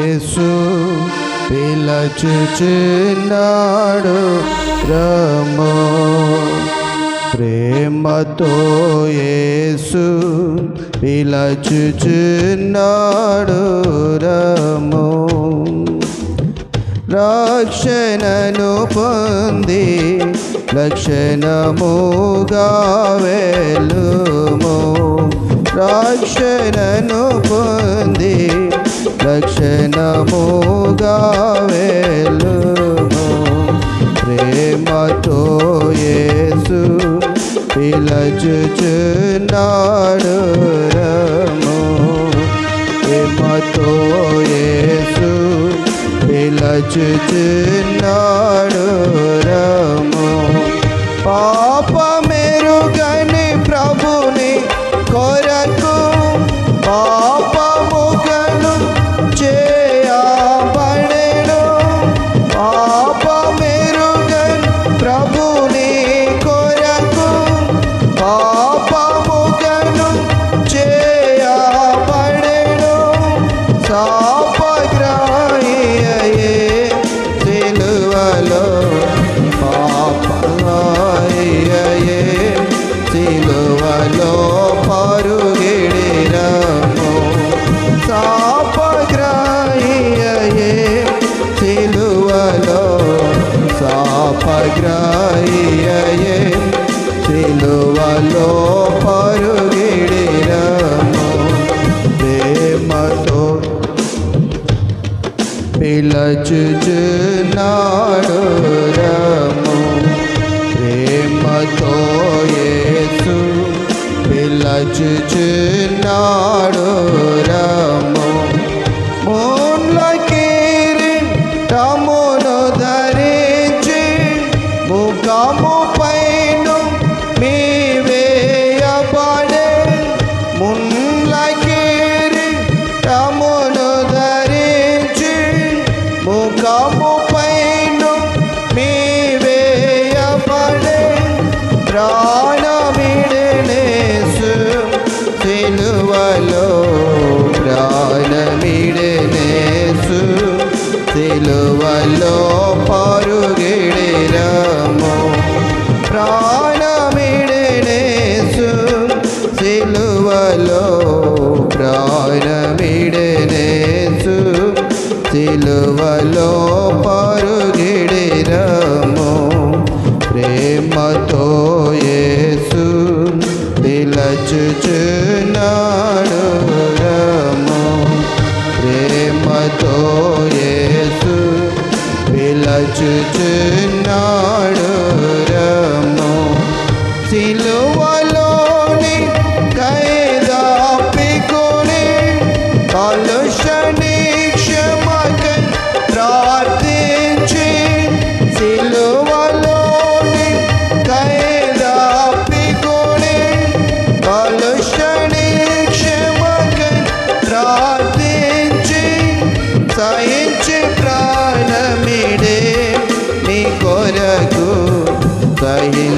యేసు పిలచుచున్నాడు రమో ప్రేమతో యేసు పిలచుచున్నాడు రమో రక్షణను పొంది లక్షణముగా వెలుము. రక్షణను పొంది లక్షణముగా వెలుము ప్రేమతో యేసు పిలచుచున్నాడు రము ప్రేమతో యేసు పిలచుచున్నాడు పిలచుచున్నాడు రము ప్రేమతో యేసు పిలచుచున్నాడు సిలువలో పరుగిడిరము ప్రేమతో యేసు పిలచుచున్నాడు రము. ప్రేమతో యేసు పిలచుచున్నాడు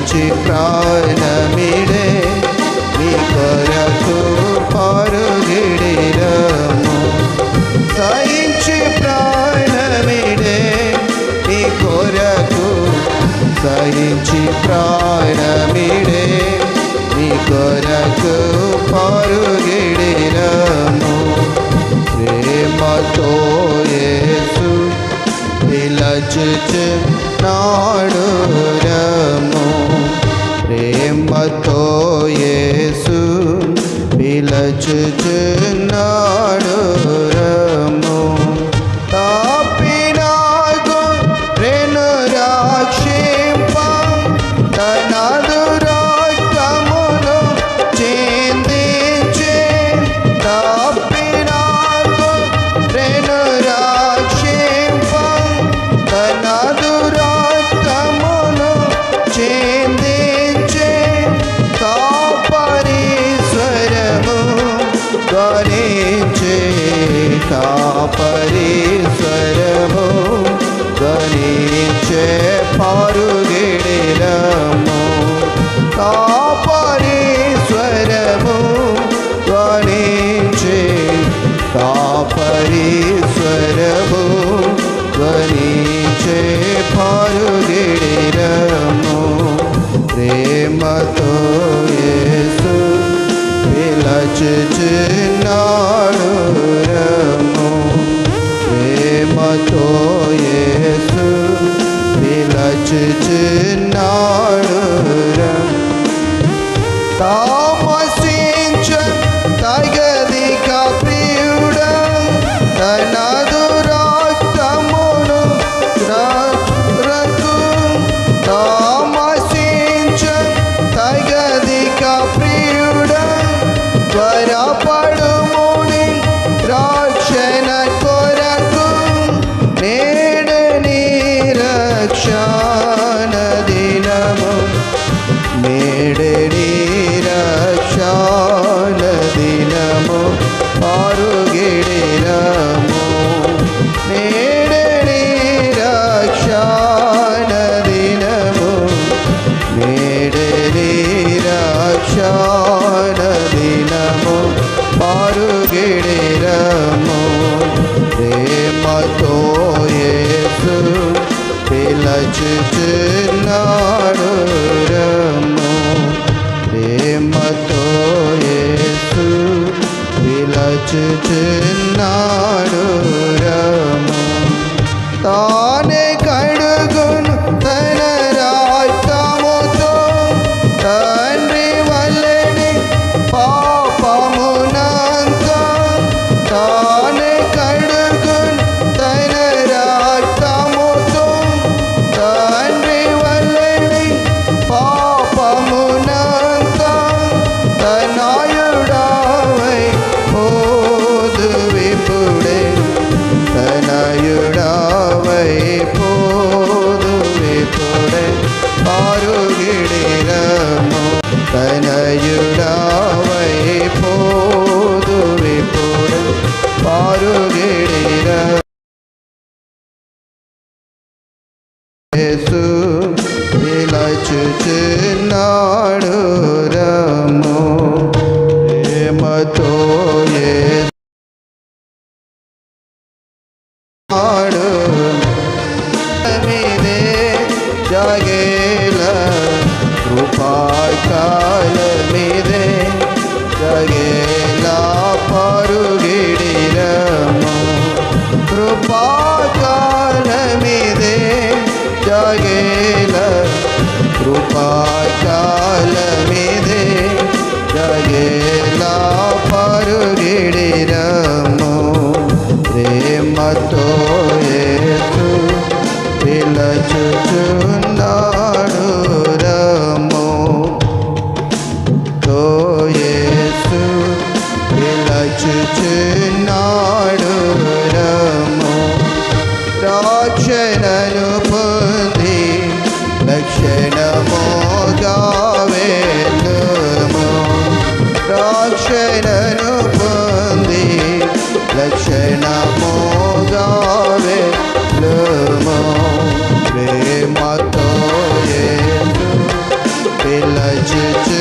నుంచి ప్రాణమిడే మీ కొరకు పరుగిడిరము సహించి ప్రాణమిడే మీ కొరకు సహించి ప్రాణమిడే మీ కొరకు పరుగిడిరము ప్రేమతో యేసు పిలచుచు నాడు పిలచుచు పరేశ్వరభో గణేశ పారుగెడలము కాపరేశ్వరభో గణేశ కాపరేశ్వరభో గణేశ పారుగెడలము ప్రేమతో యేసు పిలచుచున్నా તો યેસુ વિલચ tchê, tchê. जगेला कृपाय काल मेरे जगेला परुगिडिर कृपा काल मेरे जगेला कृपा काल मेरे जगेला परुगिडिरमो प्रेम तो ये तू பிலச்சுச்சு do, do.